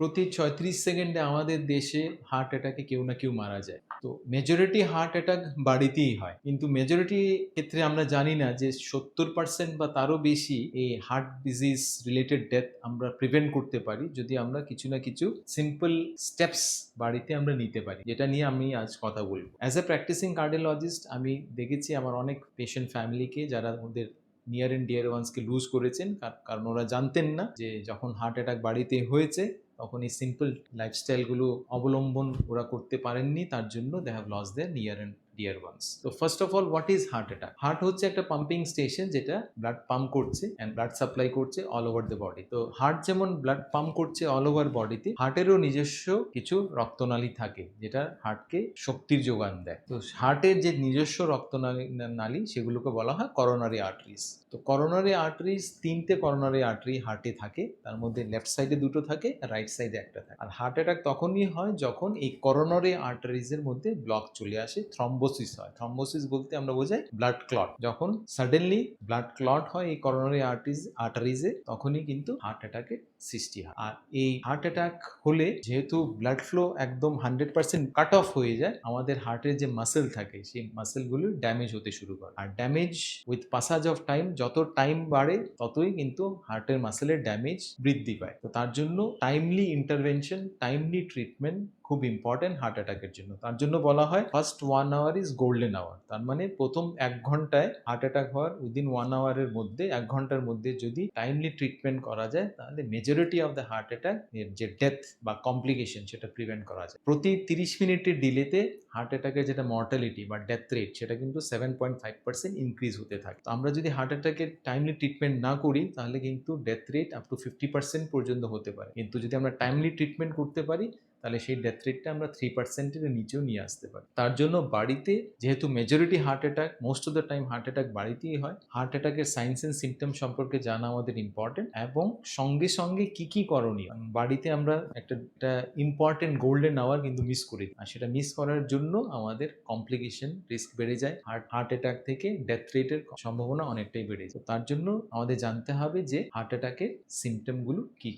প্রতি ছয়ত্রিশ সেকেন্ডে আমাদের দেশে হার্ট অ্যাটাকে কেউ না কেউ মারা যায়। তো মেজরিটি হার্ট অ্যাটাক বাড়িতেই হয়। কিন্তু মেজরিটি ক্ষেত্রে আমরা জানি না যে সত্তর পার্সেন্ট বা তারও বেশি এই হার্ট ডিজিজ রিলেটেড ডেথ আমরা প্রিভেন্ট করতে পারি। যদি আমরা কিছু না কিছু সিম্পল স্টেপস বাড়িতে আমরা নিতে পারি। যেটা নিয়ে আমি আজ কথা বলব। অ্যাজ এ প্র্যাকটিসিং কার্ডিওলজিস্ট আমি দেখেছি আমার অনেক পেশেন্ট ফ্যামিলিকে যারা ওদের নিয়ার অ্যান্ড ডিয়ার ওয়ান্সকে লুজ করেছেন কার- কারণ ওরা জানতেন না যে যখন হার্ট অ্যাটাক বাড়িতে হয়েছে, তখন এই সিম্পল লাইফস্টাইলগুলো অবলম্বন ওরা করতে পারেননি, তার জন্য they have loss their near and dear ones তো first of all what is heart attack heart হচ্ছে একটা পাম্পিং স্টেশন যেটা ব্লাড পাম্প করছে অ্যান্ড ব্লাড সাপ্লাই করছে অল ওভার দ্য বডি তো হার্ট যেমন ব্লাড পাম্প করছে অল ওভার বডিতে হার্টেরও নিজস্ব কিছু রক্তনালী থাকে যেটা হার্টকে শক্তির যোগান দেয়। তো হার্টের যে নিজস্ব রক্তনালী নালী সেগুলোকে বলা হয় করোনারি আর্টারিজ তো করোনারি আর্টারিজ তিনটে করোনারি আর্টারি হার্টে থাকে, তার মধ্যে লেফট সাইডে দুটো থাকে রাইট সাইডে একটা থাকে। আর হার্ট অ্যাটাক তখনই হয় যখন এই করোনারি আর্টারিজের মধ্যে ব্লক চলে আসে থ্রম্বোসিস হয়। থ্রম্বোসিস বলতে আমরা বোঝাই ব্লাড ক্লট যখন সাডেনলি ব্লাড ক্লট হয় এই করোনারি আর্টিস আর্টারিজে তখনই কিন্তু হার্ট অ্যাটাকের সৃষ্টি হয়। আর এই হার্ট অ্যাটাক হলে যেহেতু ব্লাড ফ্লো একদম হান্ড্রেড পার্সেন্ট কাট অফ হয়ে যায়, আমাদের হার্টের যে মাসেল থাকে, সেই মাসেলগুলো ড্যামেজ হতে শুরু করে। আর damage with passage of time যত টাইম বাড়ে, ততই কিন্তু হার্টের মাসেলের ড্যামেজ বৃদ্ধি পায়। তো তার জন্য টাইমলি ইন্টারভেনশন টাইমলি ট্রিটমেন্ট খুব ইম্পর্টেন্ট হার্ট অ্যাটাকের জন্য। তার জন্য বলা হয় first one hour is golden hour তার মানে প্রথম এক ঘন্টায় হার্ট অ্যাটাক হওয়ার উইদিন ওয়ান আওয়ারের মধ্যে, এক ঘণ্টার মধ্যে যদি টাইমলি ট্রিটমেন্ট করা যায়, তাহলে majority of the heart attack এর যে ডেথ বা কমপ্লিকেশন সেটা প্রিভেন্ট করা যায়। প্রতি তিরিশ মিনিটের ডিলেতে হার্ট অ্যাটাকের যেটা মর্টালিটি বা ডেথ রেট সেটা কিন্তু seven point five percent increase হতে থাকে। তো আমরা যদি হার্ট অ্যাটাকের টাইমলি ট্রিটমেন্ট না করি, তাহলে কিন্তু death rate up to fifty percent পর্যন্ত হতে পারে। কিন্তু যদি আমরা টাইমলি ট্রিটমেন্ট করতে পারি তাহলে সেই ডেথ রেটটা আমরা থ্রি পার্সেন্টের নিচেও নিয়ে আসতে পারি। তার জন্য বাড়িতে যেহেতু majority heart attack most of the time heart attack বাড়িতেই হয়। হার্ট অ্যাটাকের সাইন্স অ্যান্ড সিমটম সম্পর্কে জানা আমাদের ইম্পর্টেন্ট এবং সঙ্গে সঙ্গে কি কি করণীয়? বাড়িতে আমরা একটা ইম্পর্টেন্ট গোল্ডেন আওয়ার কিন্তু মিস করি। আর সেটা মিস করার জন্য আমাদের কমপ্লিকেশন রিস্ক বেড়ে যায়। হার্ট হার্ট অ্যাটাক থেকে ডেথ রেটের সম্ভাবনা অনেকটাই বেড়ে যায়। তার জন্য আমাদের জানতে হবে যে হার্ট অ্যাটাকের সিমটমগুলো কি।